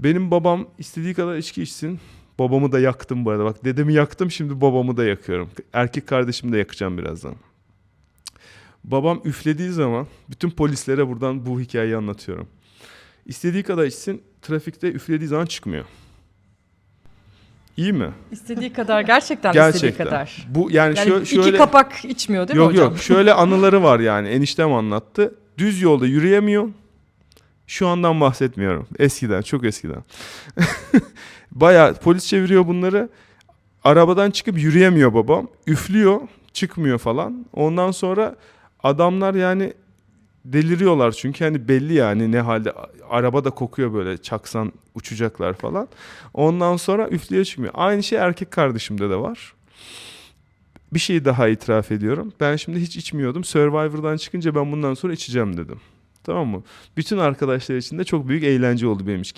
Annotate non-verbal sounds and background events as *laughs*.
Benim babam istediği kadar içki içsin. Babamı da yaktım bu arada. Bak dedemi yaktım şimdi babamı da yakıyorum. Erkek kardeşimi de yakacağım birazdan. Babam üflediği zaman bütün polislere buradan bu hikayeyi anlatıyorum. İstediği kadar içsin trafikte üflediği zaman çıkmıyor. İyi mi? İstediği kadar gerçekten, istediği Gerçekten. kadar. Bu yani, Yani şö- iki şöyle kapak içmiyor değil mi yok hocam? yok şöyle *laughs* anıları var yani eniştem anlattı. Düz yolda yürüyemiyor. Şu andan bahsetmiyorum. Eskiden, çok eskiden. *laughs* Bayağı polis çeviriyor bunları. Arabadan çıkıp yürüyemiyor babam. Üflüyor, çıkmıyor falan. Ondan sonra adamlar yani deliriyorlar çünkü hani belli yani ne halde araba da kokuyor böyle çaksan uçacaklar falan. Ondan sonra üflüyor çıkmıyor. Aynı şey erkek kardeşimde de var. Bir şey daha itiraf ediyorum. Ben şimdi hiç içmiyordum. Survivor'dan çıkınca ben bundan sonra içeceğim dedim. Tamam mı? Bütün arkadaşlar için de çok büyük eğlence oldu benim için.